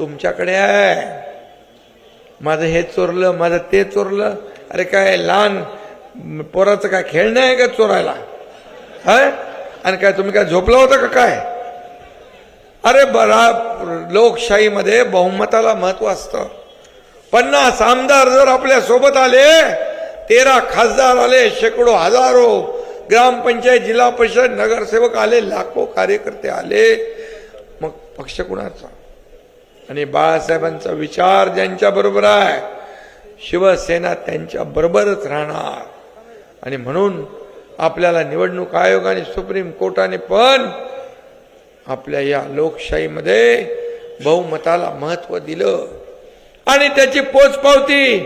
तुमच्याकडे आहे. माझं हे चोरलं माझं ते चोरलं. अरे काय लहान पोराचं काय खेळणं आहे का चोरायला? हाय आणि काय तुम्ही काय झोपला होता का काय? अरे बरा लोकशाहीमध्ये बहुमताला महत्त्व असतं. पन्नास आमदार जर आपल्यासोबत आले तेरा खासदार आले शेकडो हजारो ग्रामपंचायत जिल्हा परिषद नगरसेवक आले लाखो कार्यकर्ते आले. मग पक्ष कुणाचा? आणि बाळासाहेबांचा विचार ज्यांच्या बरोबर आहे शिवसेना त्यांच्या बरोबरच राहणार. आणि म्हणून आपल्याला निवडणूक आयोग आणि सुप्रीम कोर्टाने पण आपल्या या लोकशाहीमध्ये बहुमताला महत्त्व दिलं. आणि त्याची पोचपावती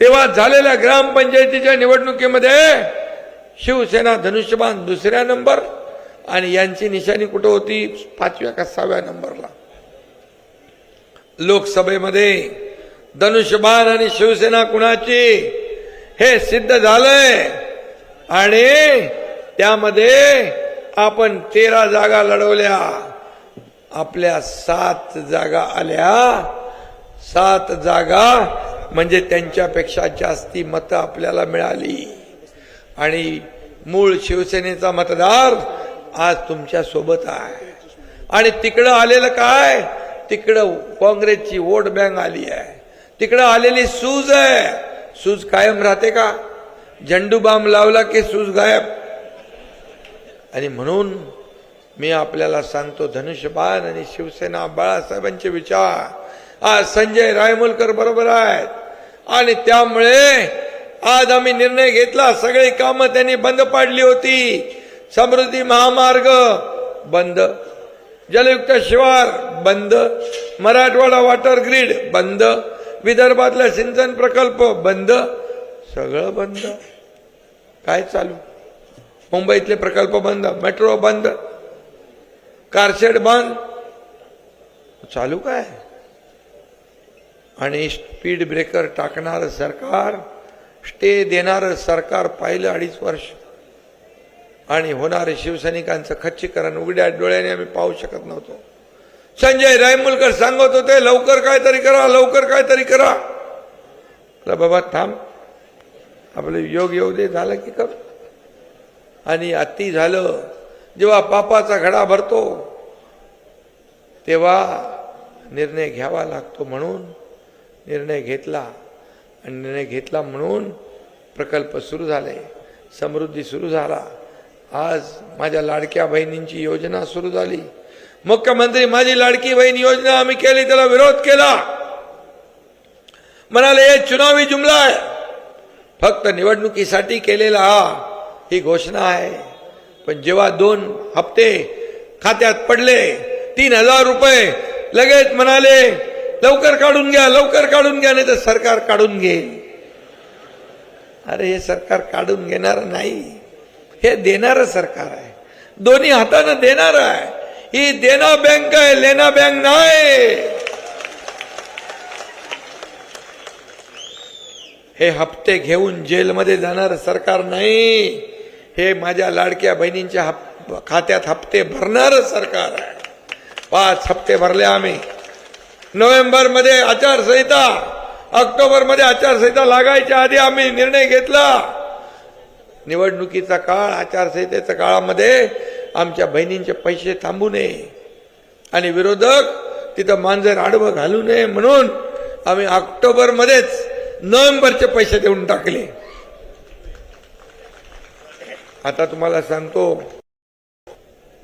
तेव्हा झालेल्या ग्रामपंचायतीच्या निवडणुकीमध्ये शिवसेना धनुष्यबाण दुसऱ्या नंबर आणि यांची निशाणी कुठं होती? पाचव्या का सहाव्या नंबरला? लोकसभेमध्ये धनुष्यबाण आणि शिवसेना कुणाची? हे सिद्ध झालंय. आणि त्यामध्ये आपण तेरा जागा लढवल्या. आपल्या सात जागा आल्या. सात जागा म्हणजे त्यांच्यापेक्षा जास्ती मतं आपल्याला मिळाली. आणि मूळ शिवसेनेचा मतदार आज तुमच्यासोबत आहे. आणि तिकडं आलेलं काय? तिकडं काँग्रेसची वोट बँक आली आहे. तिकडं आलेली सूज आहे. सूज कायम राहते का? झेंडू बाम लावला की सूज गायब? आणि म्हणून मी आपल्याला सांगतो धनुष्यबाण आणि शिवसेना बाळासाहेबांचे विचार. आज संजय रायमुलकर बरोबर आहेत. आणि त्यामुळे आज आम्ही निर्णय घेतला सगळी कामं त्यांनी बंद पाडली होती. समृद्धी महामार्ग बंद. जलयुक्त शिवार बंद मराठवाडा वॉटर ग्रीड बंद विदर्भातला सिंचन प्रकल्प बंद सगळं बंद. काय चालू? मुंबईतले प्रकल्प बंद मेट्रो बंद कारशेड बंद. चालू काय? आणि स्पीड ब्रेकर टाकणारं सरकार स्टे देणारं सरकार पाहिलं अडीच वर्ष. आणि होणारे शिवसैनिकांचं खच्चीकरण उघड्या डोळ्याने आम्ही पाहू शकत नव्हतो. संजय रायमुलकर सांगत होते लवकर काहीतरी करा लवकर काहीतरी करा. बाबा थांब. आपलं योग येऊ दे झालं की कर? आणि अति झालं. जेव्हा पापाचा घडा भरतो तेव्हा निर्णय घ्यावा लागतो म्हणून निर्णय घेतला. आणि निर्णय घेतला म्हणून प्रकल्प सुरू झाले. समृद्धी सुरू झाला. आज माझ्या लाडक्या बहिणींची योजना सुरू झाली. मुख्यमंत्री माझी लाडकी बहीण योजना आम्ही केली त्याला विरोध केला. म्हणाले हे चुनावी जुमला आहे. फक्त निवडणुकीसाठी केलेला हा ही घोषणा आहे. पण जेव्हा दोन हप्ते खात्यात पडले तीन हजार रुपये लगेच म्हणाले लवकर काढून घ्या लवकर काढून घ्या नाही तर सरकार काढून घेईल. अरे हे सरकार काढून घेणार नाही. हे देणारं सरकार आहे. दोन्ही हातानं देणार आहे. ही देना बँक आहे लेना बँक नाही. हे हप्ते घेऊन जेलमध्ये जाणार सरकार नाही. हे माझ्या लाडक्या बहिणींच्या हप खात्यात हप्ते भरणार सरकार आहे. पाच हप्ते भरले आम्ही. नोव्हेंबरमध्ये आचारसंहिता ऑक्टोबरमध्ये आचारसंहिता लागायच्या आधी आम्ही निर्णय घेतला. निवडणुकीचा काळ आचारसंहितेच्या काळामध्ये आमच्या बहिणींचे पैसे थांबू नये. आणि विरोधक तिथं मांजर आडवं घालू नये म्हणून आम्ही ऑक्टोबर मध्येच नोव्हेंबरचे पैसे देऊन टाकले. आता तुम्हाला सांगतो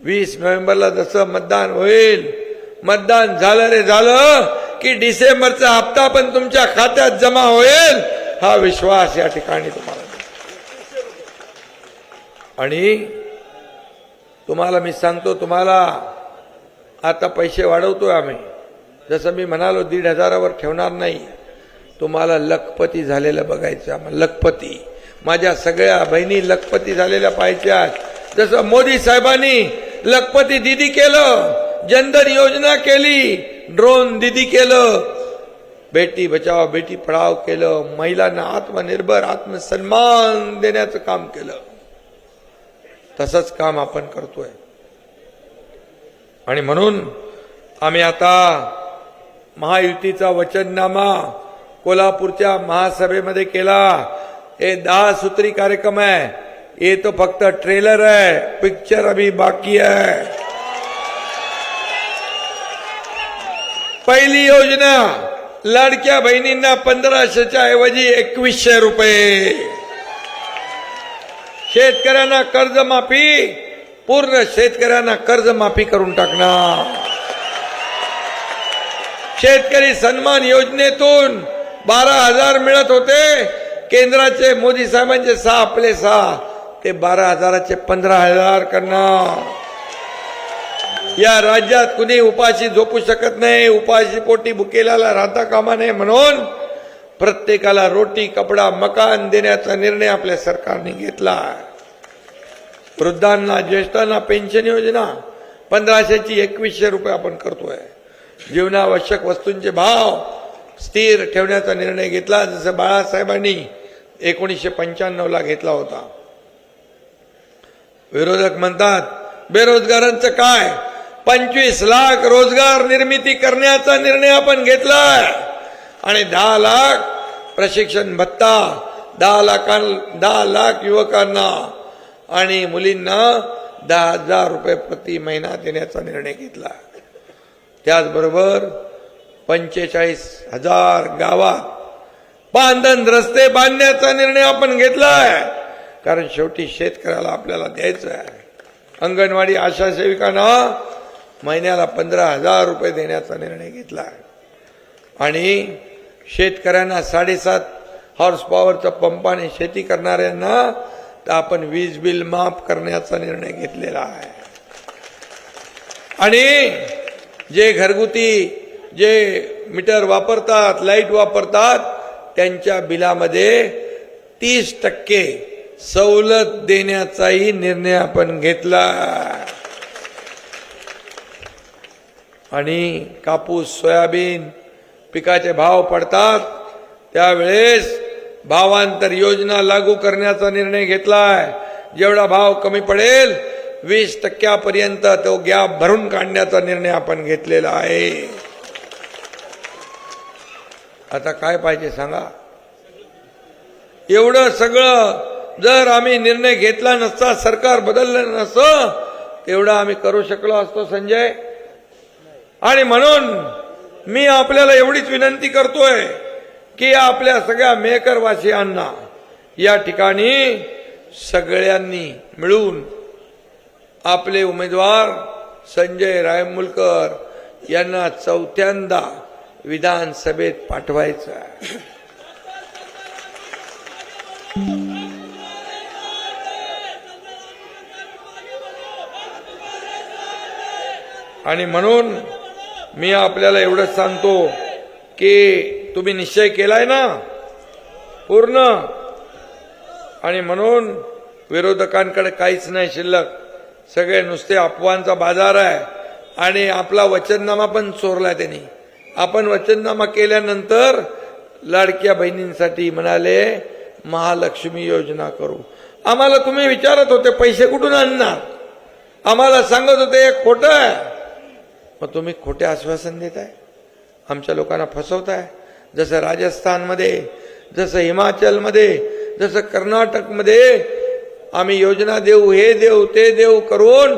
वीस नोव्हेंबरला जसं मतदान होईल मतदान झालं रे झालं की डिसेंबरचा हप्ता पण तुमच्या खात्यात जमा होईल हा विश्वास या ठिकाणी तुम्हाला. आणि तुम्हाला मी सांगतो तुम्हाला आता पैसे वाढवतोय आम्ही. जसं मी म्हणालो दीड हजारावर ठेवणार नाही. तुम्हाला लखपती झालेलं बघायचं आम्हाला लखपती. माझ्या सगळ्या बहिणी लखपती झालेल्या पाहिजेत जसं मोदी साहेबांनी लखपती दिदी केलं जनधन योजना केली ड्रोन दिदी केलं बेटी बचाव बेटी पढाव केलं महिलांना आत्मनिर्भर आत्मसन्मान देण्याचं काम केलं. तसंच काम आपण करतोय. आणि म्हणून आम्ही आता महायुतीचा वचननामा कोल्हापूरच्या महासभेमध्ये केला. हे दहा सूत्री कार्यक्रम आहे. ये तो फक्त ट्रेलर आहे. पिक्चर अभी बाकी आहे. पहिली योजना लाडक्या बहिणींना पंधराशेच्या ऐवजी एकवीसशे रुपये. शेतकऱ्यांना कर्जमाफी पूर्ण शेतकऱ्यांना कर्जमाफी करून टाकणार. शेतकरी सन्मान योजनेतून बारा हजार मिळत होते. केंद्राचे मोदी साहेबांचे सहा आपले सहा. ते बारा हजाराचे पंधरा हजार करणार. या राज्यात कुणी उपाशी झोपू शकत नाही उपाशी पोटी भुकेल्याला राहता कामा नये म्हणून प्रत्येकाला रोटी कपडा मकान देण्याचा निर्णय आपल्या सरकारने घेतला. वृद्धांना ज्येष्ठांना पेन्शन योजना पंधराशेची एकवीसशे रुपये आपण करतोय. जीवनावश्यक वस्तूंचे भाव स्थिर ठेवण्याचा निर्णय घेतला जसं बाळासाहेबांनी एकोणीसशे पंच्याण्णवला घेतला होता. विरोधक म्हणतात बेरोजगारांचं काय? पंचवीस लाख रोजगार निर्मिती करण्याचा निर्णय आपण घेतलाय. आणि दहा लाख प्रशिक्षण भत्ता दहा लाखां दहा लाख युवकांना आणि मुलींना दहा हजार रुपये प्रति महिना देण्याचा निर्णय घेतला. त्याचबरोबर पंचेचाळीस हजार गावात बांधन रस्ते बांधण्याचा निर्णय आपण घेतलाय. कारण शेवटी शेतकऱ्याला आपल्याला द्यायचं आहे अंगणवाडी आशा सेविकांना महिन्याला पंधरा हजार रुपये देण्याचा निर्णय घेतला आहे आणि शेतकऱ्यांना साडेसात हॉर्स पॉवरचा पंपाने शेती करणाऱ्यांना तर आपण वीज बिल माफ करण्याचा निर्णय घेतलेला आहे. आणि जे घरगुती जे मीटर वापरतात लाइट वापरतात त्यांच्या बिलामध्ये तीस टक्के सवलत देण्याचाही निर्णय आपण घेतला. आणि कापूस सोयाबीन पिकाचे भाव पडतात त्यावेळेस भावांतर योजना लागू करण्याचा निर्णय घेतलाय. जेवढा भाव कमी पडेल वीस टक्क्यापर्यंत तो गॅप भरून काढण्याचा निर्णय आपण घेतलेला आहे. आता काय पाहिजे सांगा? एवढं सगळं जर आम्ही निर्णय घेतला नसता सरकार बदललं नसतं तेवढं आम्ही करू शकलो असतो संजय. आणि म्हणून मी आपल्याला एवढीच विनंती करतोय की आपल्या सगळ्या मेकरवासियांना या ठिकाणी सगळ्यांनी मिळून आपले उमेदवार संजय रायमुलकर यांना चौथ्यांदा विधानसभेत पाठवायचं आहे. आणि म्हणून मी आपल्याला एवढंच सांगतो की तुम्ही निश्चय केलाय ना? पूर्ण. आणि म्हणून विरोधकांकडे काहीच नाही शिल्लक. सगळे नुसते अफवांचा बाजार आहे. आणि आपला वचननामा पण चोरला त्यांनी. आपण वचननामा केल्यानंतर लाडक्या बहिणींसाठी म्हणाले महालक्ष्मी योजना करू. आम्हाला तुम्ही विचारत होते पैसे कुठून आणणार? आम्हाला सांगत होते खोटं आहे. मग तुम्ही खोटे आश्वासन देताय? आमच्या लोकांना फसवताय? जसं राजस्थानमध्ये जसं हिमाचलमध्ये जसं कर्नाटकमध्ये आम्ही योजना देऊ हे देऊ ते देऊ करून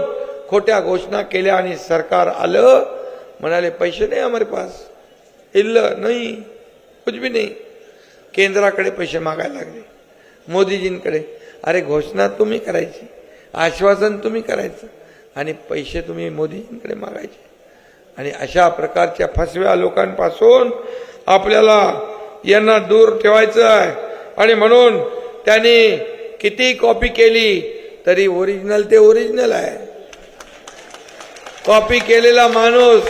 खोट्या घोषणा केल्या आणि सरकार आलं. म्हणाले पैसे नाही हमारे पास. इल्ल नाही कुछ भी नाही. केंद्राकडे पैसे मागायला लागले. मोदीजींकडे. अरे घोषणा तुम्ही करायची. आश्वासन तुम्ही करायचं. आणि पैसे तुम्ही मोदीजींकडे मागायचे. आणि अशा प्रकारच्या फसव्या लोकांपासून आपल्याला यांना दूर ठेवायचं आहे. आणि म्हणून त्यांनी किती कॉपी केली तरी ओरिजिनल ते ओरिजिनल आहे. कॉपी केलेला माणूस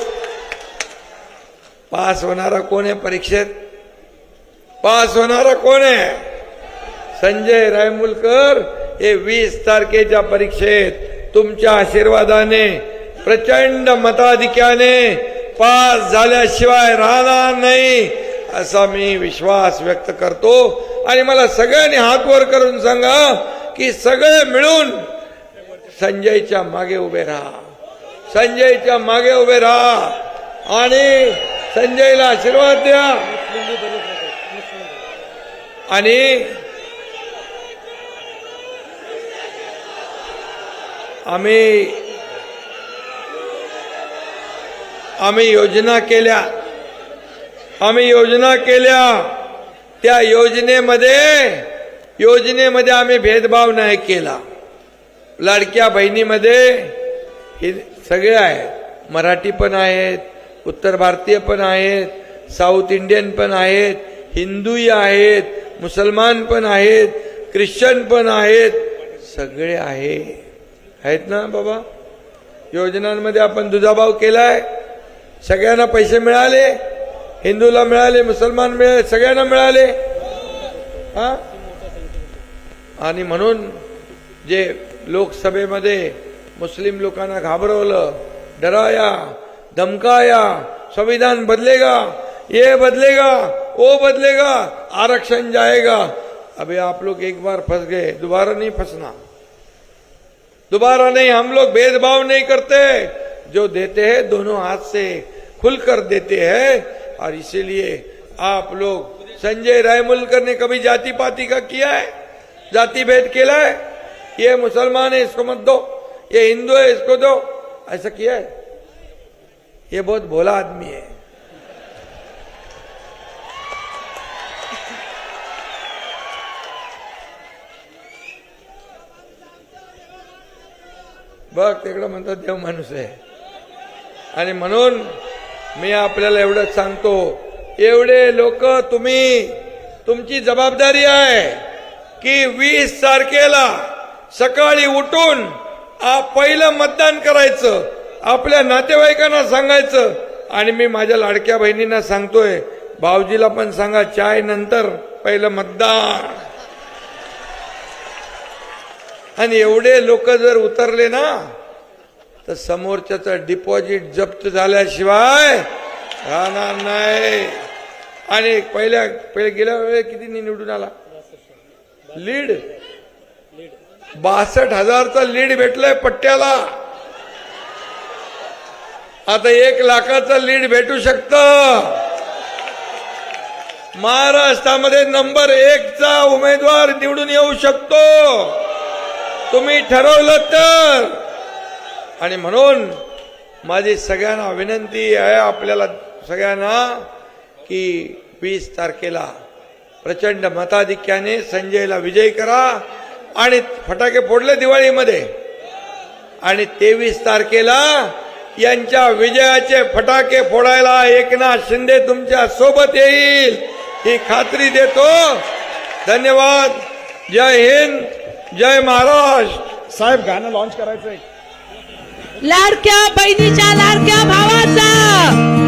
पास होणारा कोण आहे परीक्षेत? पास होणारा कोण आहे? संजय रायमुलकर हे वीस तारखेच्या परीक्षेत तुमच्या आशीर्वादाने प्रचंड मताधिक्याने पास झाल्याशिवाय राहणार नाही असा मी विश्वास व्यक्त करतो. आणि मला सगळ्यांनी हात वर करून सांगा की सगळे मिळून संजयच्या मागे उभे राहा. संजयच्या मागे उभे राहा. आणि संजयला आशीर्वाद द्या. आणि आम्ही आम्ही योजना केल्या. आम्ही योजना केल्या. त्या योजनेमध्ये योजनेमध्ये आम्ही भेदभाव नाही केला. लाडक्या बहिणीमध्ये हे सगळे आहेत. मराठी पण आहेत उत्तर भारतीय पण आहेत साऊथ इंडियन पण आहेत हिंदूही आहेत मुसलमान पण आहेत ख्रिश्चन पण आहेत. सगळे आहे. आहेत ना बाबा? योजनांमध्ये आपण दुजाभाव केलाय. सगळ्यांना पैसे मिळाले हिंदूला मिळाले मुसलमान मिळाले सगळ्यांना मिळाले. हा? आणि म्हणून जे लोकसभेमध्ये मुस्लिम लोकांना घाबरवलं डराया धमकाया संविधान बदलेगा ये बदलेगा वो बदलेगा आरक्षण जाएगा. अभी आप लोग एक बार फंस गए दोबारा नहीं फंसना. दोबारा नहीं हम लोग भेदभाव नहीं करते. जो देते हैं, दोनों हाथ से खुलकर देते हैं। और इसीलिए आप लोग संजय रायमुलकर ने कभी जाति पाति का किया है? जाति भेद केला है? ये मुसलमान है, इसको मत दो। ये हिंदू है, इसको दो। ऐसा किया है? ये बहुत भोला आदमी है। बघ तिकडं म्हणतात देव माणूस आहे आणि म्हणून मी आपल्याला एवढंच सांगतो एवढे लोक तुम्ही तुमची जबाबदारी आहे की वीस तारखेला सकाळी उठून पहिलं मतदान करायचं आपल्या नातेवाईकांना सांगायचं. आणि मी माझ्या लाडक्या बहिणींना सांगतोय भाऊजीला पण सांगा चाय नंतर पहिलं मतदान. आणि एवढे लोक जर उतरले ना तर समोरच्याचं डिपॉझिट जप्त झाल्याशिवाय राहणार नाही. आणि पहिल्या पहिले गेल्या वेळेस किती निवडून आला? लीड. बासष्ट हजारचा लीड भेटलाय पट्ट्याला. आता एक लाखाचा लीड भेटू शकत. महाराष्ट्रामध्ये नंबर एकचा उमेदवार निवडून येऊ शकतो. तुम्ही ठरवलं तर. आणि म्हणून माझी सगळ्यांना विनंती आहे आपल्याला सगळ्यांना की वीस तारखेला प्रचंड मताधिक्याने संजयला विजय करा आणि फटाके फोडले दिवाळीमध्ये. आणि तेवीस तारखेला यांच्या विजयाचे फटाके फोडायला एकनाथ शिंदे तुमच्यासोबत येईल ही खात्री देतो. धन्यवाद. जय हिंद. जय महाराष्ट्र. साहेब गाणं लॉन्च करायचंय. लाडक्या बहिणीच्या लाडक्या भावाचा.